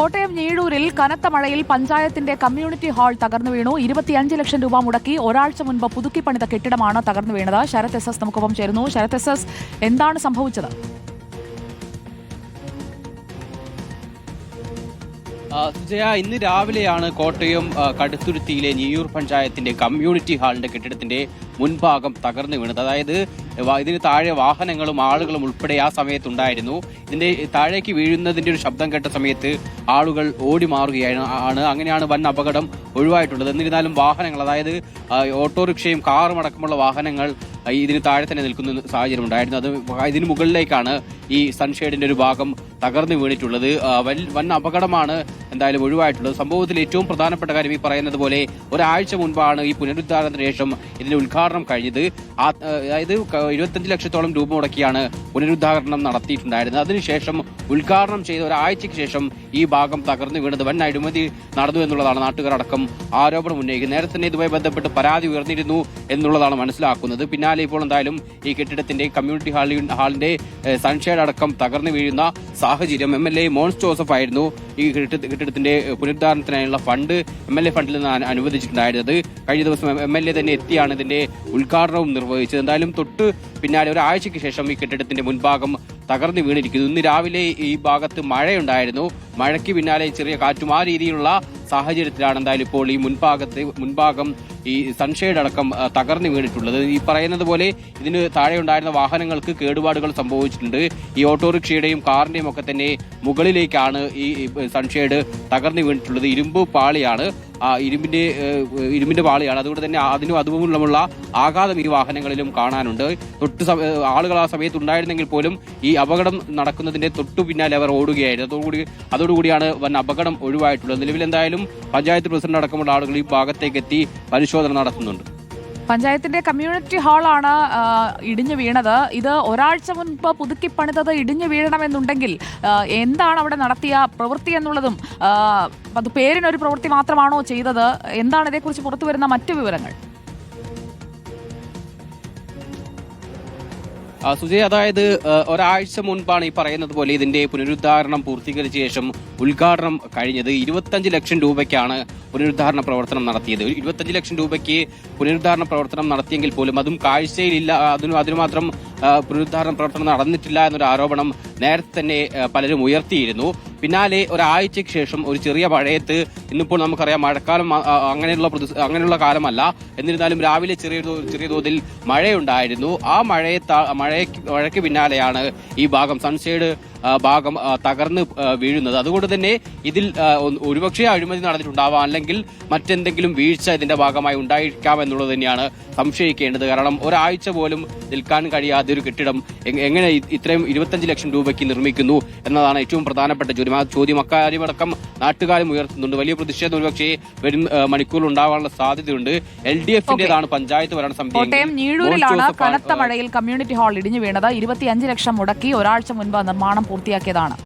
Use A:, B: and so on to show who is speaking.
A: കോട്ടയം ഞീഴൂരിൽ കനത്ത മഴയിൽ പഞ്ചായത്തിന്റെ കമ്മ്യൂണിറ്റി ഹാൾ തകർന്നു വീണു. ഇരുപത്തിയഞ്ച് ലക്ഷം രൂപ മുടക്കി ഒരാഴ്ച മുൻപ് പുതുക്കിപ്പണിത കെട്ടിടമാണ് തകർന്നു വീണത്. ശരത് എസ് എസ് നമുക്കൊപ്പം ചേരുന്നു. ശരത് എസ് എസ് എന്താണ് സംഭവിച്ചത്?
B: സുജയ ഇന്ന് രാവിലെയാണ് കോട്ടയം കടുത്തുരുത്തിയിലെ ഞീയൂർ പഞ്ചായത്തിന്റെ കമ്മ്യൂണിറ്റി ഹാളിന്റെ കെട്ടിടത്തിന്റെ മുൻഭാഗം തകർന്നു വീണത്. അതായത് ഇതിന് താഴെ വാഹനങ്ങളും ആളുകളും ഉൾപ്പെടെ ആ സമയത്തുണ്ടായിരുന്നു. ഇതിന്റെ താഴേക്ക് വീഴുന്നതിന്റെ ഒരു ശബ്ദം കേട്ട സമയത്ത് ആളുകൾ ഓടി മാറുകയാണ്. അങ്ങനെയാണ് വൻ അപകടം ഒഴിവായിട്ടുള്ളത്. എന്നിരുന്നാലും വാഹനങ്ങൾ അതായത് ഓട്ടോറിക്ഷയും കാറും അടക്കമുള്ള വാഹനങ്ങൾ ഇതിന് താഴെ തന്നെ നിൽക്കുന്ന സാഹചര്യം ഉണ്ടായിരുന്നു. അത് ഇതിന് മുകളിലേക്കാണ് ഈ സൺഷെയ്ഡിന്റെ ഒരു ഭാഗം തകർന്നു വീണിട്ടുള്ളത്. വൻ അപകടമാണ് എന്തായാലും ഒഴിവായിട്ടുള്ളത്. സംഭവത്തിൽ ഏറ്റവും പ്രധാനപ്പെട്ട കാര്യം ഈ പറയുന്നത് പോലെ ഒരാഴ്ച മുൻപാണ് ഈ പുനരുദ്ധാരണത്തിന് ശേഷം ഇതിന്റെ ഉദ്ഘാടനം കഴിഞ്ഞത്. അതായത് ഇരുപത്തഞ്ച് ലക്ഷത്തോളം രൂപ മുടക്കിയാണ് പുനരുദ്ധാരണം നടത്തിയിട്ടുണ്ടായിരുന്നത്. അതിനുശേഷം ഉദ്ഘാടനം ചെയ്ത ഒരാഴ്ചയ്ക്ക് ശേഷം ഈ ഭാഗം തകർന്നു വീണത് വൻ അഴിമതി നടന്നു എന്നുള്ളതാണ് നാട്ടുകാർ അടക്കം ആരോപണം ഉന്നയിക്കുന്നത്. നേരത്തെ തന്നെ ഇതുമായി ബന്ധപ്പെട്ട് പരാതി ഉയർന്നിരുന്നു എന്നുള്ളതാണ് മനസ്സിലാക്കുന്നത്. പിന്നാലെ ഇപ്പോൾ എന്തായാലും ഈ കെട്ടിടത്തിന്റെ കമ്മ്യൂണിറ്റി ഹാളിൽ ഹാളിന്റെ സൺഷെയ്ഡ് അടക്കം തകർന്നു വീഴുന്ന സാഹചര്യം M L A Mons Joseph ആയിരുന്നു ഈ കെട്ടിട- കെട്ടിടത്തിന്റെ പുനരുദ്ധാരണത്തിനായുള്ള ഫണ്ട് എം എൽ എ ഫണ്ടിൽ നിന്ന് അനു- അനുവദിച്ചിട്ടുണ്ടായിരുന്നത്. കഴിഞ്ഞ ദിവസം എം എൽ എ തന്നെ എത്തിയാണ് ഇതിന്റെ ഉദ്ഘാടനവും നിർവഹിച്ചത്. എന്തായാലും തൊട്ട് പിന്നാലെ ഒരാഴ്ചയ്ക്ക് ശേഷം ഈ കെട്ടിടത്തിന്റെ മുൻഭാഗം തകർന്നു വീണിരിക്കുന്നു. ഇന്ന് രാവിലെ ഈ ഭാഗത്ത് മഴയുണ്ടായിരുന്നു. മഴയ്ക്ക് പിന്നാലെ ചെറിയ കാറ്റും ആ രീതിയിലുള്ള സാഹചര്യത്തിലാണ് എന്തായാലും ഇപ്പോൾ ഈ മുൻഭാഗത്ത് മുൻഭാഗം ഈ സൺഷെയ്ഡ് അടക്കം തകർന്നു വീണിട്ടുള്ളത്. ഈ പറയുന്നത് പോലെ ഇതിന് താഴെ ഉണ്ടായിരുന്ന വാഹനങ്ങൾക്ക് കേടുപാടുകൾ സംഭവിച്ചിട്ടുണ്ട്. ഈ ഓട്ടോറിക്ഷയുടെയും കാറിന്റെയും ഒക്കെ തന്നെ മുകളിലേക്കാണ് ഈ സൺഷെയ്ഡ് തകർന്നു വീണിട്ടുള്ളത്. ഇരുമ്പ് പാളിയാണ്. ഇരുമ്പിന്റെ ഇരുമ്പിന്റെ പാളിയാണ് അതുകൊണ്ട് തന്നെ അതിനും അതുമുള്ള ആഘാതം ഈ വാഹനങ്ങളിലും കാണാനുണ്ട്. തൊട്ട് ആളുകൾ ആ സമയത്ത് ഉണ്ടായിരുന്നെങ്കിൽ പോലും ഈ അപകടം നടക്കുന്നതിന്റെ തൊട്ടു പിന്നാലെ അവർ ഓടുകയായിരുന്നു. അതോടുകൂടി അതോടുകൂടിയാണ് വൻ അപകടം ഒഴിവായിട്ടുള്ളത്. നിലവിൽ എന്തായാലും പഞ്ചായത്ത് പ്രസിഡന്റ് അടക്കമുള്ള ആളുകൾ ഈ ഭാഗത്തേക്ക് എത്തി പരിശോധന നടത്തുന്നുണ്ട്.
A: പഞ്ചായത്തിന്റെ കമ്മ്യൂണിറ്റി ഹാളാണ് ഇടിഞ്ഞു വീണത്. ഇത് ഒരാഴ്ച മുൻപ് പുതുക്കി പണിതത് ഇടിഞ്ഞു വീഴണമെന്നുണ്ടെങ്കിൽ എന്താണ് അവിടെ നടത്തിയ പ്രവൃത്തി എന്നുള്ളതും അത് പേരിനൊരു പ്രവൃത്തി മാത്രമാണോ ചെയ്തത്? എന്താണ് ഇതേക്കുറിച്ച് പുറത്തു വരുന്ന മറ്റു വിവരങ്ങൾ?
B: സുജയ് അതായത് ഒരാഴ്ച മുൻപാണ് ഈ പറയുന്നത് പോലെ ഇതിന്റെ പുനരുദ്ധാരണം പൂർത്തീകരിച്ച ശേഷം ഉദ്ഘാടനം കഴിഞ്ഞത് ഇരുപത്തഞ്ച് ലക്ഷം രൂപയ്ക്കാണ് പുനരുദ്ധാരണ പ്രവർത്തനം നടത്തിയത്. ഇരുപത്തഞ്ച് ലക്ഷം രൂപയ്ക്ക് പുനരുദ്ധാരണ പ്രവർത്തനം നടത്തിയെങ്കിൽ പോലും അതും കാഴ്ചയിലില്ല അതിനു അതിനുമാത്രം പുനരുദ്ധാരണ പ്രവർത്തനം നടന്നിട്ടില്ല എന്നൊരു ആരോപണം നേരത്തെ തന്നെ പലരും ഉയർത്തിയിരുന്നു. പിന്നാലെ ഒരാഴ്ചയ്ക്ക് ശേഷം ഒരു ചെറിയ മഴയത്ത് ഇന്നിപ്പോൾ നമുക്കറിയാം മഴക്കാലം അങ്ങനെയുള്ള അങ്ങനെയുള്ള കാലമല്ല. എന്നിരുന്നാലും രാവിലെ ചെറിയ ചെറിയ തോതിൽ മഴയുണ്ടായിരുന്നു. ആ മഴയത്ത് മഴയ്ക്ക് മഴയ്ക്ക് പിന്നാലെയാണ് ഈ ഭാഗം സൺഷെയ്ഡ് ഭാഗം തകർന്ന് വീഴുന്നത്. അതുകൊണ്ട് തന്നെ ഇതിൽ ഒരുപക്ഷെ അഴിമതി നടന്നിട്ടുണ്ടാവാം അല്ലെങ്കിൽ മറ്റെന്തെങ്കിലും വീഴ്ച ഇതിന്റെ ഭാഗമായി ഉണ്ടായിരിക്കാം എന്നുള്ളത് തന്നെയാണ് സംശയിക്കേണ്ടത്. കാരണം ഒരാഴ്ച പോലും നിൽക്കാൻ കഴിയാതെ ഒരു കെട്ടിടം എങ്ങനെ ഇത്രയും ഇരുപത്തഞ്ച് ലക്ഷം രൂപയ്ക്ക് നിർമ്മിക്കുന്നു എന്നതാണ് ഏറ്റവും പ്രധാനപ്പെട്ട ചോദ്യം. ആ ചോദ്യം അക്കാര്യമടക്കം നാട്ടുകാരും ഉയർത്തുന്നുണ്ട്. വലിയ പ്രതിഷേധം ഒരുപക്ഷെ വരും മണിക്കൂറിൽ ഉണ്ടാവാനുള്ള സാധ്യതയുണ്ട്. എൽ ഡി എഫിന്റേതാണ് പഞ്ചായത്ത് ഭരണ സമിതി
A: കോട്ടയം ഞീഴൂരിലാണ് കനത്ത മഴയിൽ കമ്മ്യൂണിറ്റി ഹാൾ ഇടിഞ്ഞു വീണത്. ഇരുപത്തിയഞ്ച് ലക്ഷം മുടക്കി ഒരാഴ്ച മുൻപ് നിർമ്മാണം പൂർത്തിയാക്കിയതാണ്.